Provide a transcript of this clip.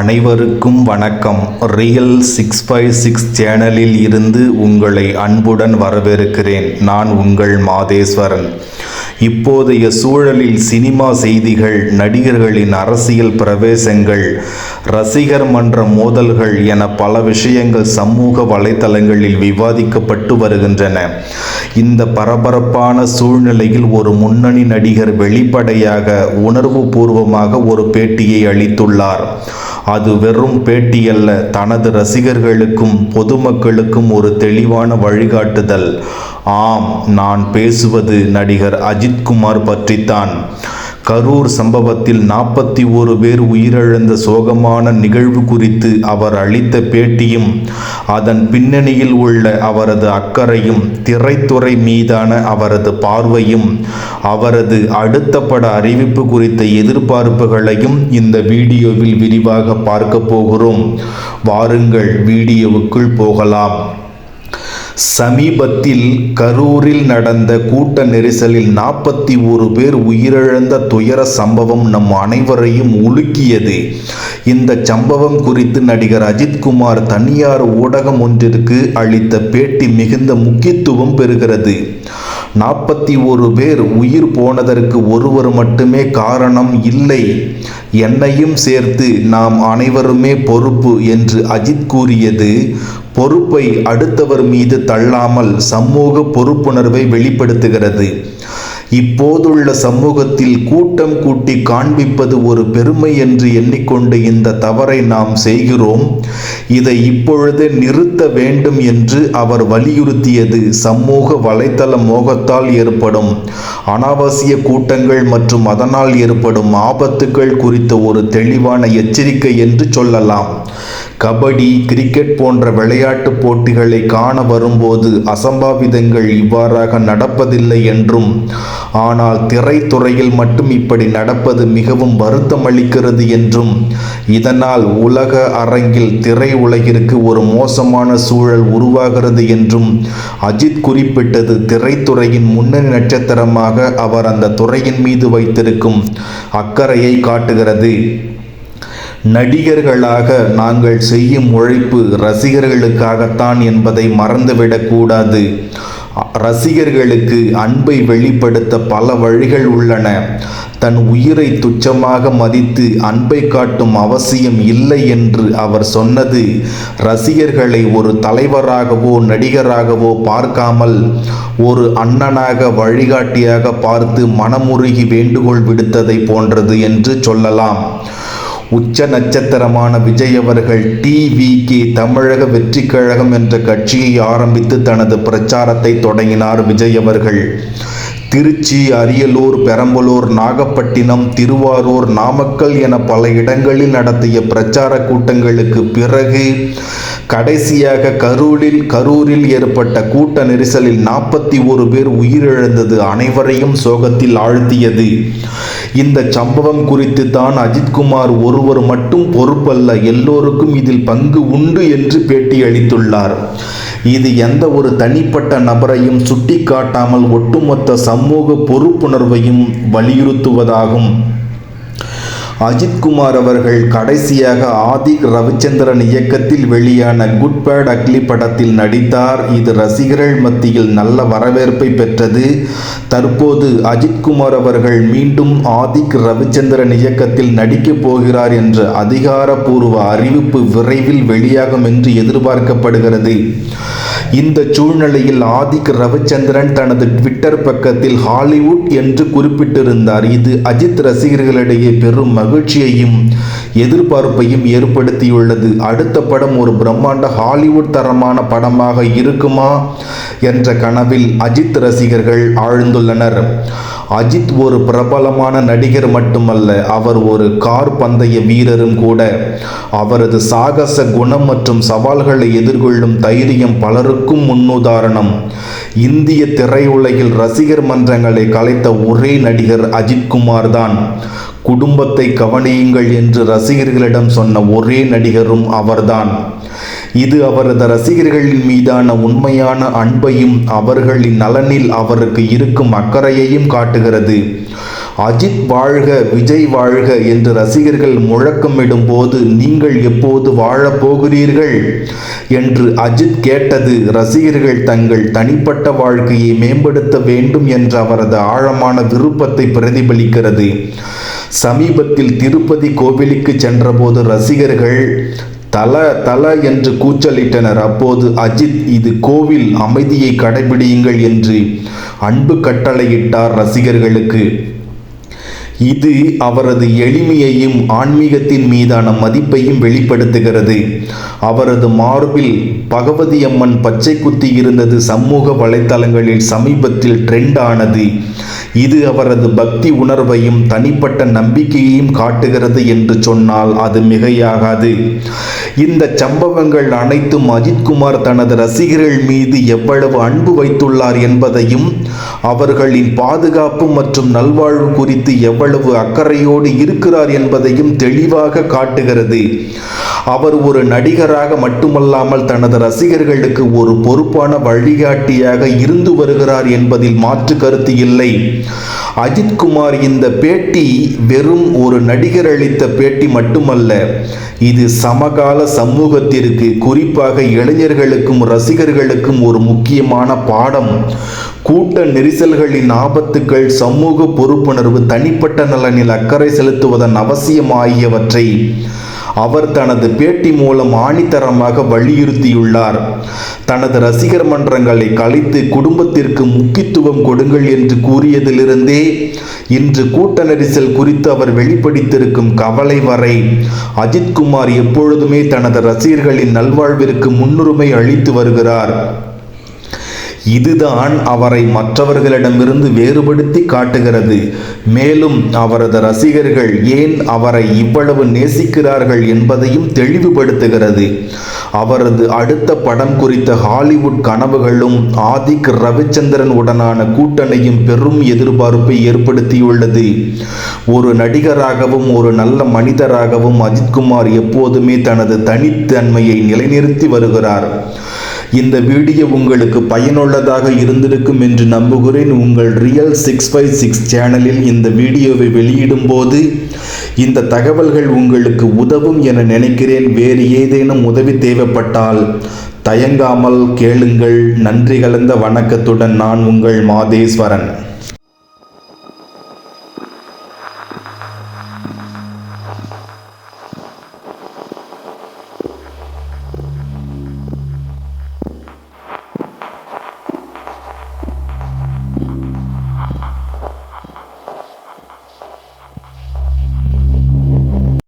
அனைவருக்கும் வணக்கம். Real six five six சேனலில் இருந்து உங்களை அன்புடன் வரவேற்கிறேன். நான் உங்கள் மாதேஸ்வரன். இப்போதைய சூழலில் சினிமா செய்திகள் நடிகர்களின் அரசியல் பிரவேசங்கள் ரசிகர் மன்ற மோதல்கள் என பல விஷயங்கள் சமூக வலைதளங்களில் விவாதிக்கப்பட்டு வருகின்றன. இந்த பரபரப்பான சூழ்நிலையில் ஒரு முன்னணி நடிகர் வெளிப்படையாக உணர்வு பூர்வமாக ஒரு பேட்டியை அளித்துள்ளார். அது வெறும் பேட்டியல்ல. தனது ரசிகர்களுக்கும் பொதுமக்களுக்கும் ஒரு தெளிவான வழிகாட்டுதல். ஆம் நான் பேசுவது நடிகர் அஜித்குமார் பற்றித்தான். கரூர் சம்பவத்தில் நாற்பத்தி ஒரு பேர் உயிரிழந்த சோகமான நிகழ்வு குறித்து அவர் அளித்த பேட்டியும் அதன் பின்னணியில் உள்ள அவரது அக்கறையும் திரைத்துறை மீதான அவரது பார்வையும் அவரது அடுத்த பட அறிவிப்பு குறித்த எதிர்பார்ப்புகளையும் இந்த வீடியோவில் விரிவாக பார்க்க போகிறோம். வாருங்கள் வீடியோவுக்குள் போகலாம். சமீபத்தில் கரூரில் நடந்த கூட்ட நெரிசலில் நாற்பத்தி ஒரு பேர் உயிரிழந்த துயர சம்பவம் நம் அனைவரையும் உலுக்கியது. இந்த சம்பவம் குறித்து நடிகர் அஜித்குமார் தனியார் ஊடகம் ஒன்றிற்கு அளித்த பேட்டி மிகுந்த முக்கியத்துவம் பெறுகிறது. நாற்பத்தி ஒரு பேர் உயிர் போனதற்கு ஒருவர் மட்டுமே காரணம் இல்லை. என்னையும் சேர்த்து நாம் அனைவருமே பொறுப்பு என்று அஜித் கூறியது பொறுப்பை அடுத்தவர் மீது தள்ளாமல் சமூக பொறுப்புணர்வை வெளிப்படுத்துகிறது. இப்போதுள்ள சமூகத்தில் கூட்டம் கூட்டி காண்பிப்பது ஒரு பெருமை என்று எண்ணிக்கொண்டு இந்த தவறை நாம் செய்கிறோம். இதை இப்பொழுது நிறுத்த வேண்டும் என்று அவர் வலியுறுத்தியது. சமூக வலைத்தள மோகத்தால் ஏற்படும் அனாவசிய கூட்டங்கள் மற்றும் அதனால் ஏற்படும் ஆபத்துகள் குறித்த ஒரு தெளிவான எச்சரிக்கை என்று சொல்லலாம். கபடி கிரிக்கெட் போன்ற விளையாட்டு போட்டிகளை காண வரும்போது அசம்பாவிதங்கள் இவ்வாறாக நடப்பதில்லை என்றும் ஆனால் திரைத்துறையில் மட்டும் இப்படி நடப்பது மிகவும் வருத்தமளிக்கிறது என்றும் இதனால் உலக அரங்கில் திரை உலகிற்கு ஒரு மோசமான சூழல் உருவாகிறது என்றும் அஜித் குறிப்பிட்டது. திரைத்துறையின் முன்னணி நட்சத்திரமாக அவர் அந்த துறையின் மீது வைத்திருக்கும் அக்கறையை காட்டுகிறது. நடிகர்களாக நாங்கள் செய்யும் உழைப்பு ரசிகர்களுக்காகத்தான் என்பதை மறந்துவிடக்கூடாது ரசிகர்களுக்கு அன்பை வெளிப்படுத்த பல வழிகள் உள்ளன. தன் உயிரை துச்சமாக மதித்து அன்பை காட்டும் அவசியம் இல்லை என்று அவர் சொன்னது ரசிகர்களை ஒரு தலைவராகவோ நடிகராகவோ பார்க்காமல் ஒரு அண்ணனாக வழிகாட்டியாக பார்த்து மனமுருகி வேண்டுகோள் விடுத்ததை போன்றது என்று சொல்லலாம். உச்ச நட்சத்திரமான விஜய் அவர்கள் டிவிகே தமிழக வெற்றி கழகம் என்ற கட்சியை ஆரம்பித்து தனது பிரச்சாரத்தை தொடங்கினார் விஜய் அவர்கள். திருச்சி அரியலூர் பெரம்பலூர் நாகப்பட்டினம் திருவாரூர் நாமக்கல் என பல இடங்களில் நடத்திய பிரச்சார கூட்டங்களுக்கு பிறகு கடைசியாக கரூரில் கரூரில் ஏற்பட்ட கூட்ட நெரிசலில் நாற்பத்தி ஒரு பேர் உயிரிழந்தது அனைவரையும் சோகத்தில் ஆழ்த்தியது. இந்த சம்பவம் குறித்து தான் அஜித்குமார் ஒருவர் மட்டும் பொறுப்பல்ல எல்லோருக்கும் இதில் பங்கு உண்டு என்று பேட்டி அளித்துள்ளார் இது எந்த ஒரு தனிப்பட்ட நபரையும் சுட்டிக்காட்டாமல் ஒட்டுமொத்த சமூக சமூக பொறுப்புணர்வையும் வலியுறுத்துவதாகும். அஜித்குமார் அவர்கள் கடைசியாக ஆதிக் ரவிச்சந்திரன் இயக்கத்தில் வெளியான குட் பேட் அக்லி படத்தில் நடித்தார். இது ரசிகர்கள் மத்தியில் நல்ல வரவேற்பை பெற்றது. தற்போது அஜித்குமார் அவர்கள் மீண்டும் ஆதிக் ரவிச்சந்திரன் இயக்கத்தில் நடிக்கப் போகிறார் என்ற அதிகாரப்பூர்வ அறிவிப்பு விரைவில் வெளியாகும் என்று எதிர்பார்க்கப்படுகிறது. இந்த சூழ்நிலையில் ஆதிக் ரவிச்சந்திரன் தனது ட்விட்டர் பக்கத்தில் ஹாலிவுட் என்று குறிப்பிட்டிருந்தார். இது அஜித் ரசிகர்களிடையே பெரும் மகிழ்ச்சியையும் எதிர்பார்ப்பையும் ஏற்படுத்தியுள்ளது. அடுத்த படம் ஒரு பிரம்மாண்ட ஹாலிவுட் தரமான படமாக இருக்குமா? என்ற கனவில் அஜித் ரசிகர்கள் ஆழ்ந்துள்ளனர். அஜித் ஒரு பிரபலமான நடிகர் மட்டுமல்ல அவர் ஒரு கார் பந்தய வீரரும் கூட. அவரது சாகச குணம் மற்றும் சவால்களை எதிர்கொள்ளும் தைரியம் பலருக்கும் முன்னுதாரணம். இந்திய திரையுலகில் ரசிகர் மன்றங்களை கலைத்த ஒரே நடிகர் அஜித்குமார் தான் குடும்பத்தை கவனியுங்கள் என்று ரசிகர்களிடம் சொன்ன ஒரே நடிகரும் அவர்தான். இது அவரது ரசிகர்களின் மீதான உண்மையான அன்பையும் அவர்களின் நலனில் அவருக்கு இருக்கும் அக்கறையையும் காட்டுகிறது. அஜித் வாழ்க விஜய் வாழ்க என்று ரசிகர்கள் முழக்கமிடும் போது நீங்கள் எப்போது வாழப் போகிறீர்கள் என்று அஜித் கேட்டது. ரசிகர்கள் தங்கள் தனிப்பட்ட வாழ்க்கையை மேம்படுத்த வேண்டும் என்ற அவரது ஆழமான விருப்பத்தை பிரதிபலிக்கிறது. சமீபத்தில் திருப்பதி கோவிலுக்கு சென்றபோது ரசிகர்கள் தல தல என்று கூச்சலிட்டனர். அப்போது அஜித் இது கோவில் அமைதியை கடைபிடியுங்கள் என்று அன்பு கட்டளையிட்டார் ரசிகர்களுக்கு. இது அவரது எளிமையையும் ஆன்மீகத்தின் மீதான மதிப்பையும் வெளிப்படுத்துகிறது. அவரது மார்பில் பகவதி அம்மன் பச்சை குத்தி இருந்தது சமூக வலைத்தளங்களில் சமீபத்தில் ட்ரெண்ட் ஆனது. இது அவரது பக்தி உணர்வையும் தனிப்பட்ட நம்பிக்கையையும் காட்டுகிறது என்று சொன்னால் அது மிகையாகாது. இந்த சம்பவங்கள் அனைத்தும் அஜித்குமார் தனது ரசிகர்கள் மீது எவ்வளவு அன்பு வைத்துள்ளார் என்பதையும் அவர்களின் பாதுகாப்பு மற்றும் நல்வாழ்வு குறித்து எவ்வளவு அக்கறையோடு இருக்கிறார் என்பதையும் தெளிவாக காட்டுகிறது. அவர் ஒரு நடிகராக மட்டுமல்லாமல் தனது ரசிகர்களுக்கு ஒரு பொறுப்பான வழிகாட்டியாக இருந்து வருகிறார் என்பதில் மாற்று கருத்து இல்லை. அஜித்குமார் இந்த பேட்டி வெறும் ஒரு நடிகர் அளித்த பேட்டி மட்டுமல்ல இது சமகால சமூகத்திற்கு குறிப்பாக இளைஞர்களுக்கும் ரசிகர்களுக்கும் ஒரு முக்கியமான பாடம். கூட்ட நெரிசல்களின் ஆபத்துக்கள் சமூக பொறுப்புணர்வு தனிப்பட்ட நலனில் அக்கறை செலுத்துவதன் அவசியம் ஆகியவற்றை அவர் தனது பேட்டி மூலம் ஆணித்தரமாக வலியுறுத்தியுள்ளார். தனது ரசிகர் மன்றங்களை கலைத்து குடும்பத்திற்கு முக்கியத்துவம் கொடுங்கள் என்று கூறியதிலிருந்தே இன்று கூட்ட நெரிசல் குறித்து அவர் வெளிப்படுத்தியிருக்கும் கவலை வரை அஜித்குமார் எப்பொழுதுமே தனது ரசிகர்களின் நல்வாழ்விற்கு முன்னுரிமை அளித்து வருகிறார். இதுதான் அவரை மற்றவர்களிடமிருந்து வேறுபடுத்தி காட்டுகிறது. மேலும் அவரது ரசிகர்கள் ஏன் அவரை இவ்வளவு நேசிக்கிறார்கள் என்பதையும் தெளிவுபடுத்துகிறது. அவரது அடுத்த படம் குறித்த ஹாலிவுட் கனவுகளும் ஆதிக் ரவிச்சந்திரன் உடனான கூட்டணியும் பெரும் எதிர்பார்ப்பை ஏற்படுத்தியுள்ளது. ஒரு நடிகராகவும் ஒரு நல்ல மனிதராகவும் அஜித்குமார் எப்போதுமே தனது தனித்தன்மையை நிலைநிறுத்தி வருகிறார். இந்த வீடியோ உங்களுக்கு பயனுள்ளதாக இருந்திருக்கும் என்று நம்புகிறேன். உங்கள் ரியல் சிக்ஸ் ஃபைவ் சிக்ஸ் சேனலில் இந்த வீடியோவை வெளியிடும் போது இந்த தகவல்கள் உங்களுக்கு உதவும் என நினைக்கிறேன். வேறு ஏதேனும் உதவி தேவைப்பட்டால் தயங்காமல் கேளுங்கள். நன்றி கலந்த வணக்கத்துடன் நான் உங்கள் மாதேஸ்வரன்.